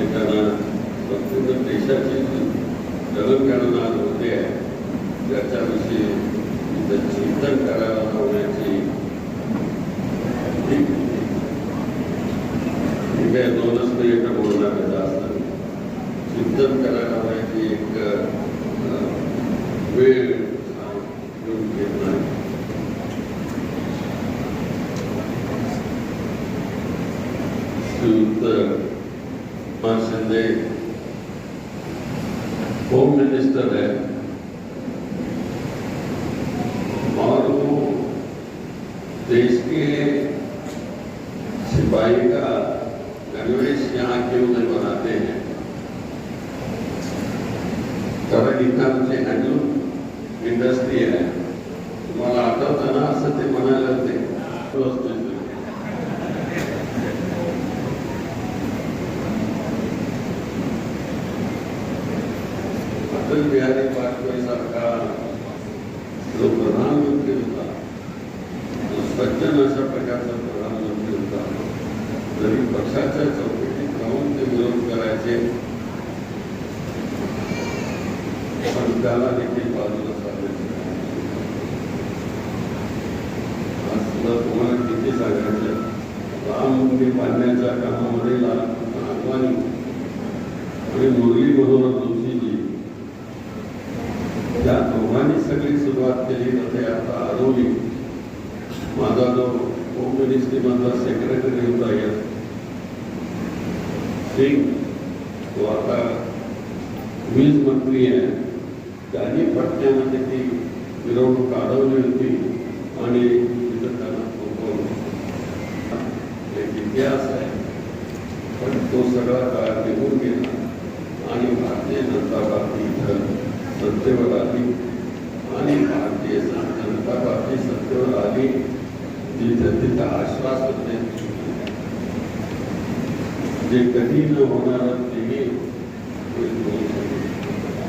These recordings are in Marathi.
देताना संपूर्ण देशाची दळणगणना होते आहे त्याच्याविषयी चिंतन करायला लावण्याची ही ही दोनच मिनिटं बोलणार आहे जास्त चिंतन करायला लावण्याची एक वेळ घेऊन घेतला श्रीयुक्त शिंदे होम मिनिस्टर है, और वो देश के सिपाही का गणवेश यहाँ क्यों नहीं बनाते हैं? कारण आमची हँडलूम इंडस्ट्री आहे तुम्हाला आठवतं ना असं अटल बिहारी वाजपेयी सारखा जो प्रधानमंत्री होता तो सज्जन अशा प्रकारचा प्रधानमंत्री होता. तरी पक्षाच्या चौकटीत जाऊन ते विरोध करायचे पण त्याला देखील बाजूला साधायचे आज सुद्धा तुम्हाला किती सांगायचं? राम मंदिर बांधण्याच्या कामामध्ये जो होम मिनिस्ट्रीमधला सेक्रेटरी होता या सिंग तो आता वीज मंत्री आहे त्यांनी पटण्यामध्ये ती मिरवणूक अडवली होती। आणि तिथं त्यांना. एक इतिहास आहे पण तो सगळा काळ निघून गेला आणि भारतीय जनता पार्टी इथं सत्तेवर आली आणि भारतीय जनता पार्टी सत्तेवर आली तिथं तिथं जे कधी न होणार तेही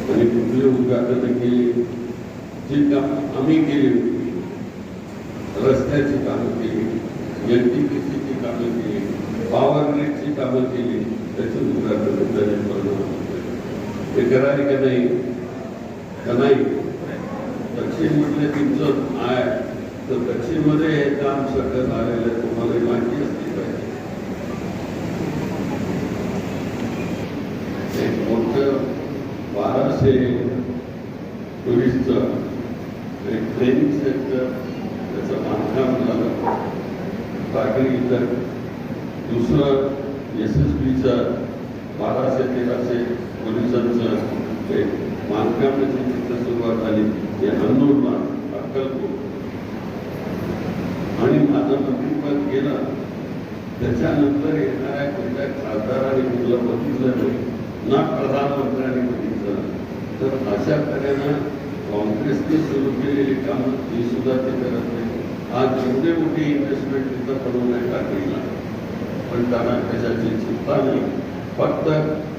आणि कुठली उद्घाटन केले जे काम आम्ही केली होती रस्त्याची कामं केली एन टी पी सीची कामं केली पॉवर ग्रीडची कामं केली त्याचं उद्घाटन त्याने परिणाम ते हे करायला का नाही? का नाही? दक्षिण म्हटलं तुमचं आहे तर काम सगळं झालेलं आहे तुम्हाला माहिती असली पाहिजे. एक मोठं बाराशे टुरिस्टचं एक ट्रेनिंग सेंटर त्याचं बांधकाम झालं. टाकळी इतर दुसरं एस एस बीचं बाराशे तेराशे पोलिसांचं एक बांधकामाची तिथं सुरुवात झाली. हे हन्नूरला अक्कलपूर आणि माझं मंत्रिपद गेलं त्याच्यानंतर येणाऱ्या कोणत्या खासदारांनी कुठलं बघितलं नाही ना प्रधानमंत्र्यांनी बघितलं तर अशा तऱ्हेनं काँग्रेसने सुरू केलेली कामं ती सुद्धा ते करत नाही. आज एवढे मोठी इन्व्हेस्टमेंट तिथं पडून आहे टाकलेला. पण त्यांना कशाची चिंता नाही. फक्त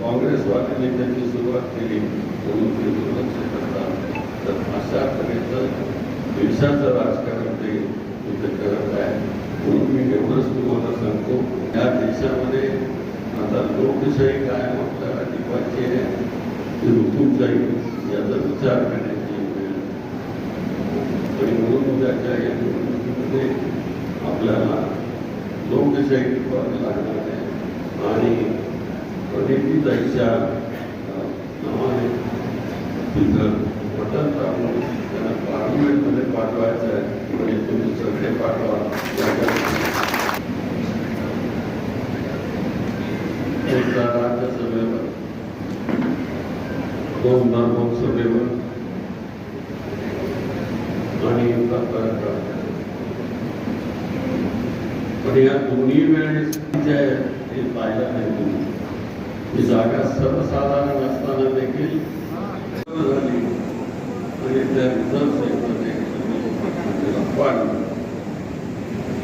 काँग्रेसवाल्यांनी त्याची सुरुवात केली म्हणून ते दुर्लक्ष करतात. तर अशा तऱ्हेचं देशाचं राजकारण ते इथे करत आहे म्हणून मी एवढंच तुम्हाला सांगतो या आता लोकशाही कायम आपल्याला टिकवायची आहे ती हुकूमशाही याचा विचार करण्याची वेळ. आणि म्हणून उद्याच्या या निवडणुकीमध्ये आपल्याला लोकशाही टिकवावी लागणार आहे. आणि प्रणितीताईच्या नावाने तिथं बटन टाकून त्यांना पार्लमेंटमध्ये पाठवायचं आहे. म्हणजे तुम्ही सगळे पाठवा. एकदा राज्यसभेवर दोनदा लोकसभेवर आणि एकदा परत पण या दोन्ही वेळेस जे आहे ते पाहिलं नाही तुम्ही ही जागा सर्वसाधारण असताना देखील झाली आणि त्या रिझर्व सेक्टरने वाढली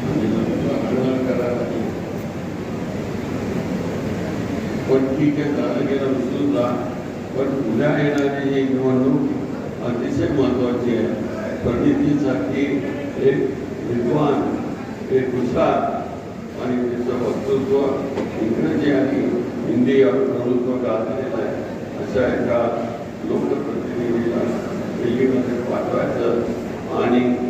आणि नंतर करायला पण ठीक आहे झालं गेलं विसरून जा पण उद्या येणारी ही निवडणूक अतिशय महत्वाची आहे. प्रतिनिधीसाठी एक विद्वान एक हुशार आणि त्याचं वक्तृत्व इंग्रजी आणि हिंदी मी प्रभुत्व गाजलेलं आहे. अशा एका लोकप्रतिनिधीला दिल्लीमध्ये पाठवायचं आणि